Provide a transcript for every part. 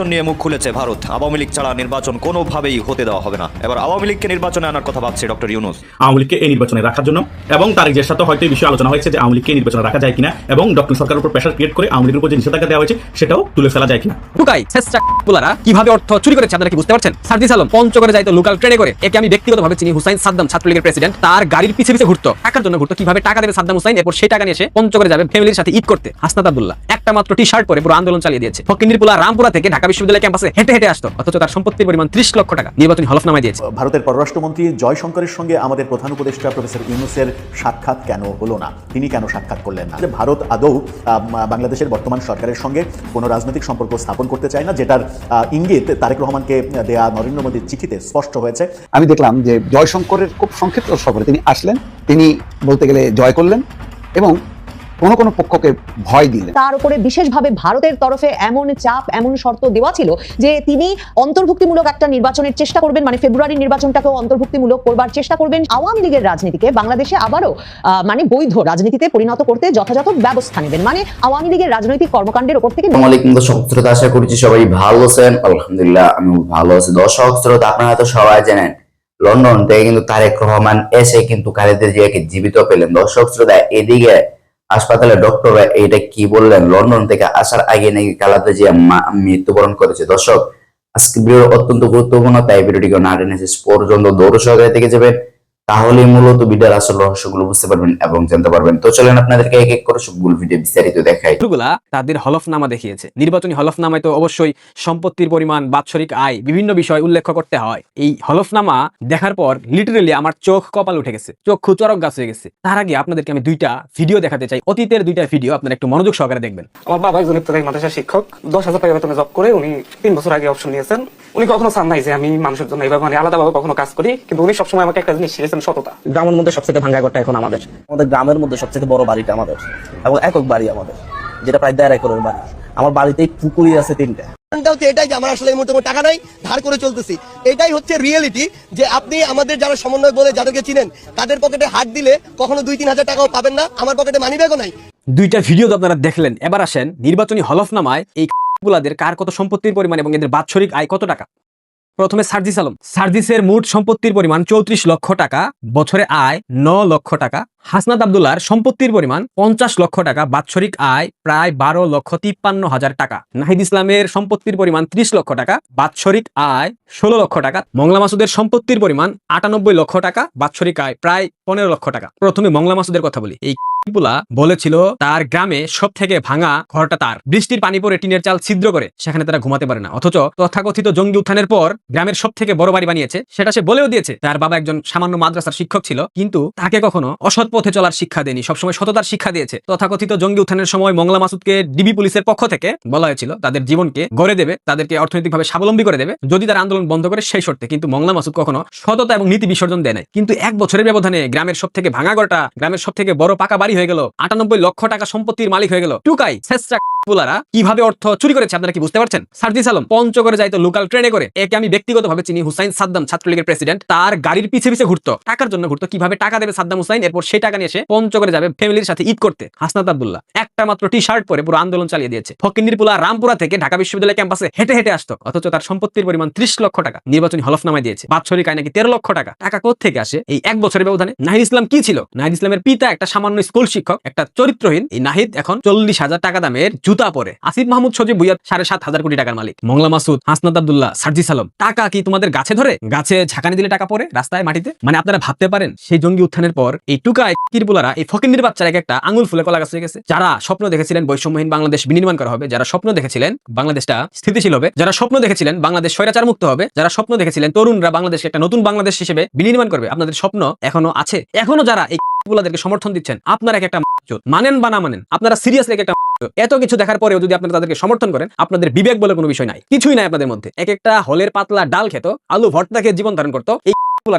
নির্বাচন নিয়ে মুখ খুলেছে ভারত। আওয়ামী লীগ ছাড়া নির্বাচন কোনোভাবেই হতে দেওয়া হবে না। এবার আওয়ামী লীগকে নির্বাচনে আনার কথা ভাবছে ডক্টর ইউনুস। আওয়ামী লীগকে এই নির্বাচনে রাখার জন্য এবং তারিখের সাথে হয়তো এই বিষয়ে আলোচনা হয়েছে যে আওয়ামী লীগকে নির্বাচনে রাখা যায় কিনা এবং ডক্টর সরকারের উপর প্রেশার ক্রিয়েট করে আওয়ামী লীগের উপর যে নিষেধাজ্ঞা দেওয়া হয়েছে সেটাও তুলে ফেলা যায় কিনা। টুকাই চেষ্টা পুলারা কীভাবে অর্থ চুরি করেছে আপনারা কি বুঝতে পারছেন? সার্জিস আলম পঞ্চগড়ে যাইতো লোকাল ট্রেনে করে একে আমি ব্যক্তিগতভাবে চিনি হুসাইন সাদ্দাম ছাত্রলীগের প্রেসিডেন্ট তার গাড়ির পিছে পিছে ঘুরতো। টাকার জন্য ঘুরতো কীভাবে টাকা দেবে সাদ্দাম হুসাইন এরপর সেই টাকা নিয়ে এসে পঞ্চগড়ে যাবে ফ্যামিলির সাথে ঈদ করতে। হাসনাত আব্দুল্লাহ একটা মাত্র টি শার্ট পরে পুরো আন্দোলন চালিয়ে দিয়েছে। ফকিন্দিরপুলা রামপুরা থেকে ঢাকা বিশ্ববিদ্যালয় ক্যাম্পাসে হেঁটে হেঁটে আসতো অথচ তার সম্পত্তির পরিমাণ ত্রিশ লক্ষ টাকা নির্বাচনী হলফনামায় দিয়েছে। ভারতের পররাষ্ট্রমন্ত্রী জয়শঙ্করের সঙ্গে আমাদের প্রধান উপদেষ্টা প্রফেসর ইউনুসের সাক্ষাৎ কেন হলো না? তিনি কেন সাক্ষাৎ করলেন না? ভারত আদৌ বাংলাদেশের বর্তমান সরকারের সঙ্গে কোনো রাজনৈতিক সম্পর্ক স্থাপন করতে চায় না যেটার আহ, ইঙ্গিত তারেক রহমানকে দেয়া নরেন্দ্র মোদীর চিঠিতে স্পষ্ট হয়েছে। আমি দেখলাম যে জয়শঙ্করের খুব সংক্ষিপ্ত সফরে তিনি আসলেন তিনি বলতে গেলে জয় করলেন এবং কোনো কোনো পক্ষকে ভয় দিলেন তার উপরে বিশেষভাবে ভারতের তরফে এমন চাপ এমন শর্ত দেওয়া ছিল যে তিনি অন্তর্ভুক্তিমূলক একটা নির্বাচনের চেষ্টা করবেন মানে ফেব্রুয়ারি নির্বাচনটাকেও অন্তর্ভুক্তিমূলক করবার চেষ্টা করবেন। আওয়ামী লীগের রাজনীতিকে বাংলাদেশে আবারও আহ, মানে বৈধ রাজনীতিতে পরিণত করতে যথাযথ ব্যবস্থা নেবেন। মানে আওয়ামী লীগের রাজনৈতিক কর্মকাণ্ডের ওপর থেকে আসসালামু আলাইকুম দর্শক শ্রোতা আশা করছি সবাই ভালো আছেন। আলহামদুলিল্লাহ আমি ভালো আছি। দর্শক শ্রোতা আপনারা তো সবাই জানেন লন্ডন থেকে কিন্তু তারেক রহমান এসে কিন্তু খালেদের জিয়াকে জীবিত পেলেন। দর্শক শ্রোতা এদিকে হাসপাতালে ডক্টররা এটা কি বললেন? লন্ডন থেকে আসার আগে নাকি কালাতে যে মৃত্যুবরণ করেছে। দর্শক আজকে ভিডিও অত্যন্ত গুরুত্বপূর্ণ, তাই ভিডিওটিকে না টেনে শেষ পর্যন্ত দৌড় সহকারে থেকে যাবেন। তাহলে মূলত ভিডিওর আসল রহস্যগুলো বুঝতে পারবেন এবং জানতে পারবেন। তো চলেন আপনাদেরকে এক এক করে সবগুলো ভিডিও বিস্তারিত দেখাই। গুলা তাদের হলফনামা দেখিয়েছে। নির্বাচনী হলফনামায় তো অবশ্যই সম্পত্তির পরিমাণ বাৎসরিক আয় বিভিন্ন বিষয় উল্লেখ করতে হয়। এই হলফনামা দেখার পর লিটারেলি আমার চোখ কপাল উঠে গেছে। চক্ষু চরক গাছ হয়ে গেছে। তার আগে আপনাদেরকে আমি দুইটা ভিডিও দেখাতে চাই। অতীতের দুইটা ভিডিও আপনারা একটু মনোযোগ সহকারে দেখবেন। আমার বাবা একজন ইফতেদায়ী মাদ্রাসার শিক্ষক। দশ হাজার টাকা বেতনে জব করে উনি তিন বছর আগে অপশন নিয়েছেন। উনি কখনো চান নাই যে আমি মানুষের জন্য এইভাবে মানে আলাদাভাবে কখনো কাজ করি। কিন্তু উনি সবসময় আমাকে একটা জিনিস শিখেছেন সততা। গ্রামের মধ্যে সবচেয়ে ভাঙ্গা ঘরটা এখন আমাদের। আমাদের গ্রামের মধ্যে সবচেয়ে বড় বাড়িটা আমাদের। এবং একক বাড়ি আমাদের যেটা প্রায় দেড় একরের বাড়ি। আমার বাড়িতেই পুকুরি আছে তিনটা। এটাই যে আমার আসলে এই মুহূর্তে টাকা নাই ধার করে চলতেছি। এটাই হচ্ছে রিয়েলিটি যে আপনি আমাদের যারা সমন্বয় বলে যাদেরকে চিনেন তাদের পকেটে হাত দিলে কখনো দুই তিন হাজার টাকাও পাবেন না আমার পকেটে মানি ব্যাগও নাই। দুইটা ভিডিও তো আপনারা দেখলেন। এবার আসেন নির্বাচনী হলফনামায় এই গুলাদের কার কত সম্পত্তির পরিমাণ এবং এদের বাৎসরিক আয় কত টাকা? প্রথমে সার্জিস আলম। সার্জিসের মোট সম্পত্তির পরিমাণ চৌত্রিশ লক্ষ টাকা, বছরে আয় ন লক্ষ টাকা। হাসনাত আব্দুল্লার সম্পত্তির পরিমাণ পঞ্চাশ লক্ষ টাকা, বাৎসরিক আয় প্রায় বারো লক্ষ তিপ্পান্ন হাজার টাকা। নাহিদ ইসলামের সম্পত্তির পরিমাণ ত্রিশ লক্ষ টাকা, বাৎসরিক আয় ষোলো লক্ষ টাকা। মংলা মাসুদের সম্পত্তির পরিমাণ আটানব্বই লক্ষ টাকা, বাৎসরিক আয় প্রায় পনেরো লক্ষ টাকা। প্রথমে মংলা মাসুদের কথা বলি। এই পুলা বলেছিল, তার গ্রামে সব থেকে ভাঙা ঘরটা তার। বৃষ্টির পানি পরে টিনের চাল ছিদ্র করে, সেখানে তারা ঘুমাতে পারে না। অথচ তথাকথিত জঙ্গি উত্থানের পর গ্রামের সব থেকে বড় বাড়ি বানিয়েছে, সেটা সে বলেও দিয়েছে। তার বাবা একজন সামান্য মাদ্রাসার শিক্ষক ছিল, কিন্তু তাকে কখনো অসৎ পথে চলার শিক্ষা দেয়নি, সবসময় সততার শিক্ষা দিয়েছে। তথাকথিত জঙ্গি উত্থানের সময় মংলা মাসুদকে ডিবি পুলিশের পক্ষ থেকে বলা হয়েছিল, তাদের জীবনকে গড়ে দেবে, তাদেরকে অর্থনৈতিকভাবে স্বাবলম্বী করে দেবে, যদি তার আন্দোলন বন্ধ করে সেই শর্তে। কিন্তু মংলা মাসুদ কখনো সততা এবং নীতি বিসর্জন দেয় নাই। কিন্তু এক বছরের ব্যবধানে গ্রামের সব থেকে ভাঙা ঘরটা, গ্রামের সব থেকে বড় পাকা বাড়ি হয়ে গেল। আটানব্বই লক্ষ টাকা সম্পত্তির মালিক হয়ে গেল। টুকাই শেষটা পুলারা কীভাবে অর্থ চুরি করেছে আপনারা কি বুঝতে পারছেন? সার্জিস আলম পঞ্চগড়ে যাইতো লোকাল ট্রেনে করে, একে আমি ব্যক্তিগতভাবে চিনি হুসাইন সাদ্দাম, ছাত্রলীগের প্রেসিডেন্ট তার গাড়ির পিছে পিছে ঘুরতো, টাকার জন্য ঘুরতো, কীভাবে টাকা দেবে সাদ্দাম হুসাইন, এরপর সেই টাকা নিয়ে এসে পঞ্চগড়ে যাবে ফ্যামিলির সাথে ঈদ করতে। হাসনাত আব্দুল্লাহ, একটা মাত্র টি শার্ট পরে পুরো আন্দোলন চালিয়ে দিয়েছে। ফকিন্দিরপুলা, রামপুরা থেকে ঢাকা বিশ্ববিদ্যালয় ক্যাম্পাসে হেঁটে হেঁটে আসতো, অথচ তার সম্পত্তির পরিমাণ ত্রিশ লক্ষ টাকা। নির্বাচনী হলফনামায় দিয়েছে, বাৎসরিক আয় নাকি তেরো লক্ষ টাকা। টাকা থেকে আসে? এই এক বছরের ব্যবধানে। নাহিদ ইসলাম কি ছিল? নাহিদ ইসলামের পিতা একটা সামান্য স্কুল শিক্ষক, একটা চরিত্রহীন। এই নাহিদ এখন চল্লিশ হাজার টাকা দামের জুতা পরে। আসিফ মাহমুদ সজিব ভুইয়া সাড়ে সাত হাজার কোটি টাকার মালিক। মংলা মাসুদ, হাসনাত আব্দুল্লাহ, সার্জিস আলম। টাকা কি তোমাদের গাছে ধরে? গাছে ঝাঁকানি দিলে টাকা পরে রাস্তায় মাটিতে? মানে আপনারা ভাবতে পারেন, সেই জঙ্গি উত্থানের পর এই কিরপুলারা এই ফকিন্দির বাচ্চারা এক একটা আঙুল ফুলে কলা গাছ হয়ে গেছে। যারা স্বপ্ন দেখেছিলেন বৈষম্যহীন বাংলাদেশ বিনির্মাণ করা হবে, যারা স্বপ্ন দেখেছিলেন বাংলাদেশটা স্থিতিশীল হবে, যারা স্বপ্ন দেখেছিলেন বাংলাদেশ স্বৈরাচার মুক্ত হবে, যারা স্বপ্ন দেখেছিলেন তরুণরা বাংলাদেশকে একটা নতুন বাংলাদেশ হিসেবে বিনির্মাণ করবে, আপনাদের স্বপ্ন এখনও আছে। এখনও যারা এই গুলাদেরকে সমর্থন দিচ্ছেন, আপনারা এক একটা মানেন বা না মানেন, আপনারা সিরিয়াসলি একটা। এত কিছু দেখার পরেও যদি আপনারা তাদেরকে সমর্থন করেন, আপনাদের বিবেক বলে কোনো বিষয় নাই। কিছুই নাই আপনাদের মধ্যে। এক একটা হলের পাতলা ডাল খেত, আলু ভর্তা খেয়ে জীবন ধারণ করতো। এই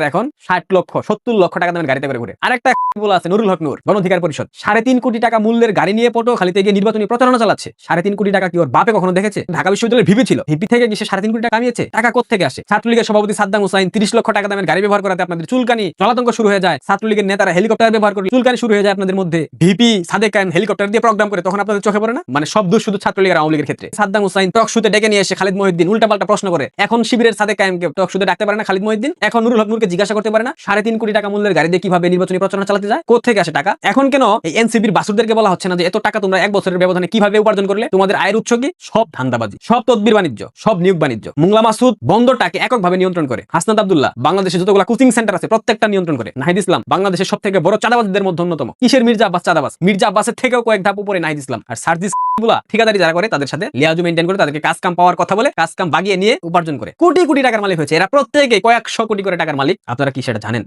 এখন ষাট লক্ষ, সত্তর লক্ষ টাকা দামের গাড়িতে করে ঘুরে। আরেকটা বলা আছে, নুরুল হক নূর গণ অধিকার পরিষদ। সাড়ে তিন কোটি টাকা মূল্যের গাড়ি নিয়ে পটো খালিতে গিয়ে নির্বাচনী প্রচারণা চালাচ্ছে। সাড়ে তিন কোটি টাকা কি ওর বাপে কখনো দেখেছে? ঢাকা বিশ্ববিদ্যালয়ের ভিপি ছিল। ভিপি থেকে গিয়ে সাড়ে তিন কোটি টাকা কামিয়েছে। টাকা কোথেকে আসে? ছাত্রলীগের সভাপতি সাদ্দাম হুসাইন তিরিশ লক্ষ টাকা দামের গাড়ি ব্যবহার করাতে আপনাদের চুলকানি, জলাতঙ্ক শুরু হয়ে যায়। ছাত্রলীগের নেতারা হেলিকপ্টার ব্যবহার করে চুলকানি শুরু হয়ে যায় আপনাদের মধ্যে। ভিপি সাদেক হেলিকপ্টার দিয়ে প্রোগ্রাম করে, তখন আপনাদের চোখে পড়ে না? মানে সব দোষ শুধু ছাত্রলীগের আওয়ামী লীগের ক্ষেত্রে। সাদ্দাম হুসাইন টক শুতে ডেকে নিয়ে এসে খালিদ মহিউদ্দিন উল্টাপাল্টা প্রশ্ন করে, এখন শিবিরের সাদেক কায়েমকে টক শুতে ডাকতে পারে না খালিদ মহিউদ্দিন? এখন নুরুল হক নূরকে জিজ্ঞাসা করতে পারে না? সাড়ে তিন কোটি টাকা মূল্যের গাড়ি দিয়ে কীভাবে নির্বাচনী প্রচারণা চালাতে যায়? কোথেকে আসে টাকা? এখন কেন এই এনসিপির বাসুদেরকে বলা হচ্ছে না যে এত টাকা তোমরা এক বছরের ব্যবধানে কীভাবে উপার্জন করলে? তোমাদের আয়ের উৎস কি? সব ধান্দাবাজি, সব তদবির বাণিজ্য, সব নিয়োগ বাণিজ্য। মুংলা মাসুদ বন্দরটাকে এককভাবে নিয়ন্ত্রণ করে। হাসনাত আব্দুল্লাহ, বাংলাদেশে যতগুলো কোচিং সেন্টার আছে, প্রত্যেকটা নিয়ন্ত্রণ করে। নাহিদ ইসলাম, বাংলাদেশের সব থেকে বড় চাঁদাবাজদের মধ্যে অন্যতম কিসের মির্জা আব্বাস চাঁদাবাজ? মির্জা আব্বাসের থেকেও কয়েক ধাপ উপরে নাহিদ ইসলাম। আর সার্জিসগুলা ঠিকাদারি যারা করে, তাদের সাথে লিয়াজু মেনটেন করে, তাদেরকে কাজ কাম পাওয়ার কথা বলে, কাজ কাম বাগিয়ে নিয়ে উপার্জন করে। কোটি কোটি টাকার মালিক হয়েছে। এরা প্রত্যেকে কয়েকশো কোটি করে টাকার মালিক। আপনারা কি সেটা জানেন?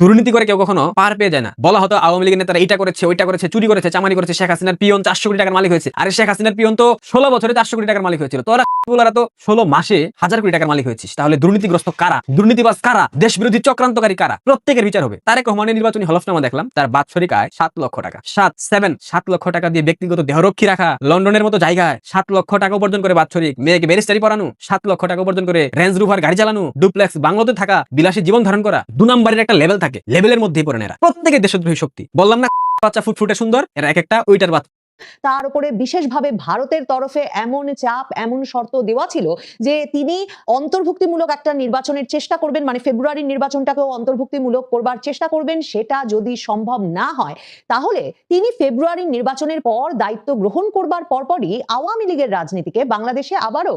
দুর্নীতি করে কেউ কখনো পার পেয়ে যায় না। বলা হতো আওয়ামী লীগের নেতারা এটা করেছে, ওইটা করেছে, চুরি করেছে চামারি করেছে, শেখ হাসিনার পিয়ন চারশো কোটি টাকার মালিক হয়েছে। আরে শেখ হাসিনার পিয়ন তো ষোলো বছরে চারশো কোটি টাকার মালিক হয়েছিল। তোরা গুলারা তো ষোলো মাসে হাজার কোটি টাকার মালিক হয়েছিস। তাহলে দুর্নীতিগ্রস্ত কারা? দুর্নীতিবাজ কারা? দেশ বিরোধী চক্রান্তকারী কারা? প্রত্যেকের বিচার হবে। তারেক রহমানের নির্বাচনী হলফনামা দেখলাম, তার বাৎসরিক আয় সাত লক্ষ টাকা। সাত সেভেন সাত লক্ষ টাকা দিয়ে ব্যক্তিগত দেহরক্ষী রাখা, লন্ডনের মতো জায়গায় সাত লক্ষ টাকা উপার্জন করে বাৎসরিক মেয়েকে ব্যারিস্টারি পড়ানো সাত লক্ষ টাকা উপার্জন করে রেঞ্জ রুভার গাড়ি চালানো, ডুপ্লেক্স বাংলাতে থাকা, বিলাসী জীবন ধারণ করা, দু নম্বরের একটা লেভেল থাকে। লেভেলের মধ্যেই পড়ে না এরা। প্রত্যেকের দেশদ্রোহী শক্তি। বললাম না, বাচ্চা ফুটফুটে সুন্দর, এরা এক একটা, ওইটার বাচ্চা। তার উপরে বিশেষভাবে ভারতের তরফে এমন চাপ, এমন শর্ত দেওয়া ছিল যে তিনি অন্তর্ভুক্তিমূলক একটা নির্বাচনের চেষ্টা করবেন মানে ফেব্রুয়ারির নির্বাচনটাকেও অন্তর্ভুক্তিমূলক করবার চেষ্টা করবেন, সেটা যদি সম্ভব না হয়, তাহলে তিনি ফেব্রুয়ারির নির্বাচনের পর দায়িত্ব গ্রহণ করবার পরপরই আওয়ামী লীগের রাজনীতিকে বাংলাদেশে আবারও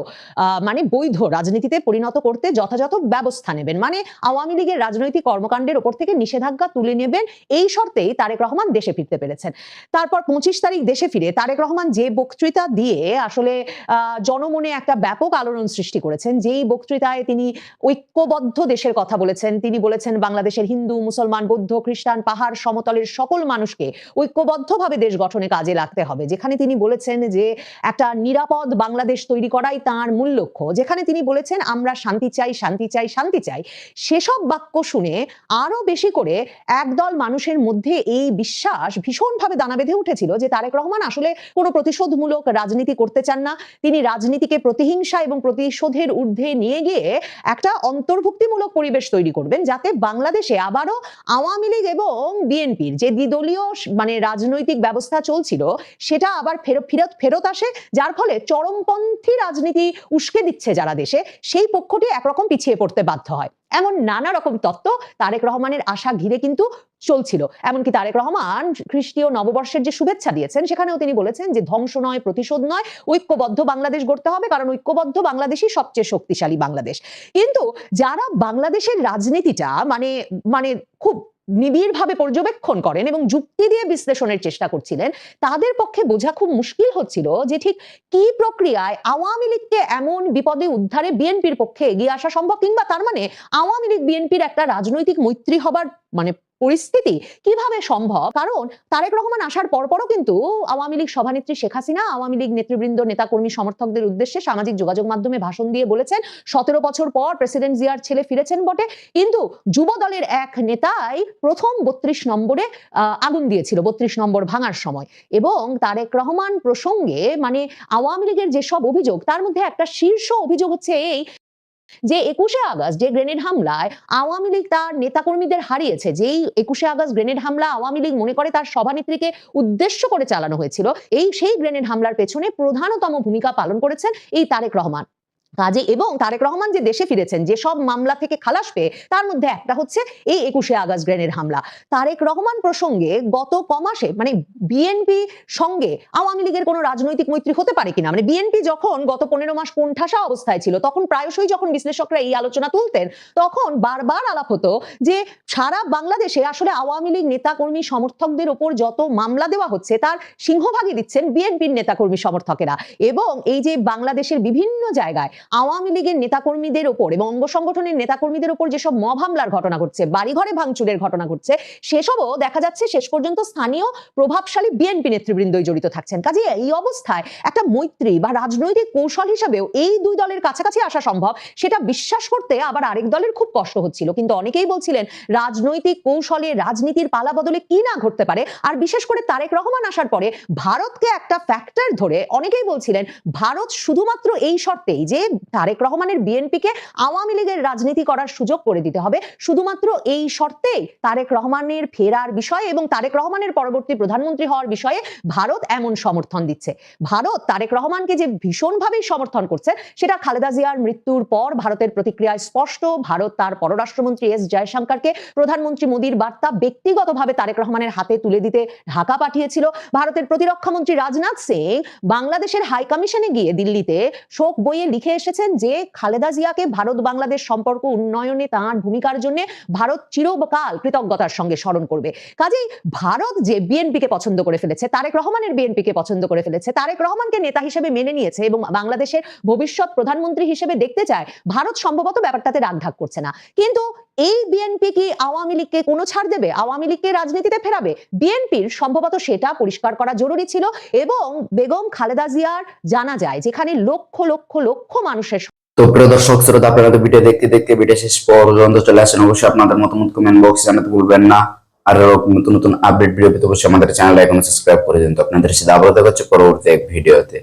মানে বৈধ রাজনীতিতে পরিণত করতে যথাযথ ব্যবস্থা নেবেন। মানে আওয়ামী লীগের রাজনৈতিক কর্মকাণ্ডের ওপর থেকে নিষেধাজ্ঞা তুলে নেবেন, এই শর্তেই তারেক রহমান দেশে ফিরতে পেরেছেন। তারপর পঁচিশ তারিখ দেশে ফিরে তারেক রহমান যে বক্তৃতা দিয়ে আসলে জনমনে একটা ব্যাপক আলোড়ন সৃষ্টি করেছেন, যেই বক্তৃতায় তিনি ঐক্যবদ্ধ দেশের কথা বলেছেন, তিনি বলেছেন বাংলাদেশের হিন্দু, মুসলমান, বৌদ্ধ, খ্রিস্টান, পাহাড়, সমতলের সকল মানুষকে ঐক্যবদ্ধভাবে দেশ গঠনে কাজে লাগতে হবে। যেখানে তিনি বলেছেন যে, একটা নিরাপদ বাংলাদেশ তৈরি করাই তার মূল লক্ষ্য। যেখানে তিনি বলেছেন, আমরা শান্তি চাই শান্তি চাই শান্তি চাই। সেসব বাক্য শুনে আরও বেশি করে একদল মানুষের মধ্যে এই বিশ্বাস ভীষণভাবে দানা বেঁধে উঠেছিল যে, তারেক রহমান আসলে কোনো প্রতিশোধমূলক রাজনীতি করতে চান না। তিনি রাজনীতিকে প্রতিহিংসা এবং প্রতিশোধের ঊর্ধ্বে নিয়ে গিয়ে একটা অন্তর্ভুক্তিমূলক পরিবেশ তৈরি করবেন, যাতে বাংলাদেশে আবারও আওয়ামী লীগ এবং বিএনপির যে দ্বিদলীয় মানে রাজনৈতিক ব্যবস্থা চলছিল, সেটা আবার ফেরত ফেরত ফেরত আসে, যার ফলে চরমপন্থী রাজনীতি উস্কে দিচ্ছে যারা দেশে, সেই পক্ষটি একরকম পিছিয়ে পড়তে বাধ্য হয়। এমন নানা রকম তত্ত্ব তারেক রহমানের আশা ঘিরে কিন্তু চলছিল। এমনকি তারেক রহমান খ্রিস্টীয় নববর্ষের যে শুভেচ্ছা দিয়েছেন, সেখানেও তিনি বলেছেন যে ধ্বংস নয়, প্রতিশোধ নয়, ঐক্যবদ্ধ বাংলাদেশ গড়তে হবে, কারণ ঐক্যবদ্ধ বাংলাদেশই সবচেয়ে শক্তিশালী বাংলাদেশ। কিন্তু যারা বাংলাদেশের রাজনীতিটা মানে মানে খুব নিবিড়ভাবে পর্যবেক্ষণ করেন এবং যুক্তি দিয়ে বিশ্লেষণের চেষ্টা করছিলেন, তাদের পক্ষে বোঝা খুব মুশকিল হচ্ছিল যে ঠিক কি প্রক্রিয়ায় আওয়ামী লীগকে এমন বিপদে উদ্ধারে বিএনপির পক্ষে এগিয়ে আসা সম্ভব কিংবা তার মানে আওয়ামী লীগ বিএনপির একটা রাজনৈতিক মৈত্রী হবার মানে পরিস্থিতি কীভাবে সম্ভব? কারণ তারেক রহমান আসার পরপরও কিন্তু আওয়ামী লীগ সভানেত্রী শেখ হাসিনা, আওয়ামী লীগ নেতৃবৃন্দ, নেতাকর্মী, সমর্থকদের উদ্দেশ্যে সামাজিক যোগাযোগ মাধ্যমে ভাষণ দিয়ে বলেছেন, সতেরো বছর পর প্রেসিডেন্ট জিয়ার ছেলে ফিরেছেন বটে। কিন্তু যুব দলের এক নেতাই প্রথম বত্রিশ নম্বরে আগুন দিয়েছিল, বত্রিশ নম্বর ভাঙার সময়। এবং তারেক রহমান প্রসঙ্গে মানে আওয়ামী লীগের যেসব অভিযোগ, তার মধ্যে একটা শীর্ষ অভিযোগ হচ্ছে এই যে একুশে আগস্ট যে গ্রেনেড হামলায় আওয়ামী লীগ তার নেতাকর্মীদের হারিয়েছে, যেই একুশে আগস্ট গ্রেনেড হামলা আওয়ামী লীগ মনে করে তার সভানেত্রীকে উদ্দেশ্য করে চালানো হয়েছিল, এই সেই গ্রেনেড হামলার পেছনে প্রধানতম ভূমিকা পালন করেছেন এই তারেক রহমান। কাজে এবং তারেক রহমান যে দেশে ফিরেছেন, যে সব মামলা থেকে খালাস পেয়ে, তার মধ্যে একটা হচ্ছে এই একুশে আগস্ট গ্রেনের হামলা। তারেক রহমান প্রসঙ্গে গত কমাসে মানে বিএনপি সঙ্গে আওয়ামী লীগের কোনো রাজনৈতিক মৈত্রী হতে পারে কিনা? মানে বিএনপি যখন গত পনেরো মাস কোণঠাসা অবস্থায় ছিল, তখন প্রায়শই যখন বিশ্লেষকরা এই আলোচনা তুলতেন, তখন বারবার আলাপ হতো যে সারা বাংলাদেশে আসলে আওয়ামী লীগ নেতাকর্মী সমর্থকদের ওপর যত মামলা দেওয়া হচ্ছে, তার সিংহভাগই দিচ্ছেন বিএনপির নেতাকর্মী সমর্থকেরা। এবং এই যে বাংলাদেশের বিভিন্ন জায়গায় আওয়ামী লীগের নেতাকর্মীদের ওপর এবং অঙ্গ সংগঠনের নেতাকর্মীদের ওপর যেসব মব হামলার ঘটনা ঘটছে, বাড়িঘরে ভাঙচুরের ঘটনা ঘটছে, সেসবও দেখা যাচ্ছে শেষ পর্যন্ত স্থানীয় প্রভাবশালী বিএনপি নেতৃবৃন্দই জড়িত থাকছেন। কাজে এই অবস্থায় একটা মৈত্রী বা রাজনৈতিক কৌশল হিসেবেও এই দুই দলের কাছাকাছি আসা সম্ভব, সেটা বিশ্বাস করতে আবার আরেক দলের খুব কষ্ট হচ্ছিল। কিন্তু অনেকেই বলছিলেন, রাজনৈতিক কৌশলে রাজনীতির পালা বদলে কি না ঘটতে পারে? আর বিশেষ করে তারেক রহমান আসার পরে ভারতকে একটা ফ্যাক্টর ধরে অনেকেই বলছিলেন, ভারত শুধুমাত্র এই শর্তেই যে তারেক রহমানের বিএনপিকে আওয়ামী লীগের রাজনীতি করার সুযোগ করে দিতে হবে। শুধুমাত্র এই শর্তেই তারেক রহমানের ফেরার বিষয়ে এবং তারেক রহমানের পরবর্তী প্রধানমন্ত্রী হওয়ার বিষয়ে ভারত এমন সমর্থন দিচ্ছে। ভারত তারেক রহমানকে যে ভীষণভাবেই সমর্থন করছে, সেটা খালেদা জিয়ার মৃত্যুর পর ভারতের প্রতিক্রিয়ায় স্পষ্ট। ভারত তার পররাষ্ট্রমন্ত্রী এস জয়শঙ্করকে প্রধানমন্ত্রী মোদীর বার্তা ব্যক্তিগতভাবে তারেক রহমানের হাতে তুলে দিতে ঢাকা পাঠিয়েছিল। ভারতের প্রতিরক্ষা মন্ত্রী রাজনাথ সিং বাংলাদেশের হাই কমিশনে গিয়ে দিল্লিতে শোক বইয়ে লিখে এসেছেন যে খালেদা জিয়াকে ভারত বাংলাদেশ সম্পর্ক উন্নয়নে তাঁর ভূমিকার জন্য ভারত চিরকাল কৃতজ্ঞতার সঙ্গে স্মরণ করবে। কাজেই ভারত যে বিএনপিকে পছন্দ করে ফেলেছে, তারেক রহমানের বিএনপিকে পছন্দ করে ফেলেছে, তারেক রহমানকে নেতা হিসেবে মেনে নিয়েছে এবং বাংলাদেশের ভবিষ্যৎ প্রধানমন্ত্রী হিসেবে দেখতে চায়, ভারত সম্ভবত ব্যাপারটাতে রাগঢাক করছে না। কিন্তু এই বিএনপি কি আওয়ামী লীগকে কোনো ছাড় দেবে? আওয়ামী লীগকে রাজনীতিতে ফেরাবে? বিএনপির সম্ভবত সেটা পরিষ্কার করা জরুরি ছিল এবং বেগম খালেদা জিয়ার জানা যায়, যেখানে লক্ষ লক্ষ লক্ষ মানুষের তো প্রিয় দর্শক, শ্রোতা, আপনারা তো ভিডিও দেখতে দেখতে, ভিডিও শেষ পর্যন্ত চলে আসেন। অবশ্যই আপনাদের মতামত কমেন্ট বক্সে জানাতে ভুলবেন না। আর নতুন নতুন আপডেট ভিডিও পেতে অবশ্যই আমাদের চ্যানেল এখন সাবস্ক্রাইব করে দিন। তো আপনাদের সাথে আবারও দেখা হচ্ছে পরবর্তী এক ভিডিওতে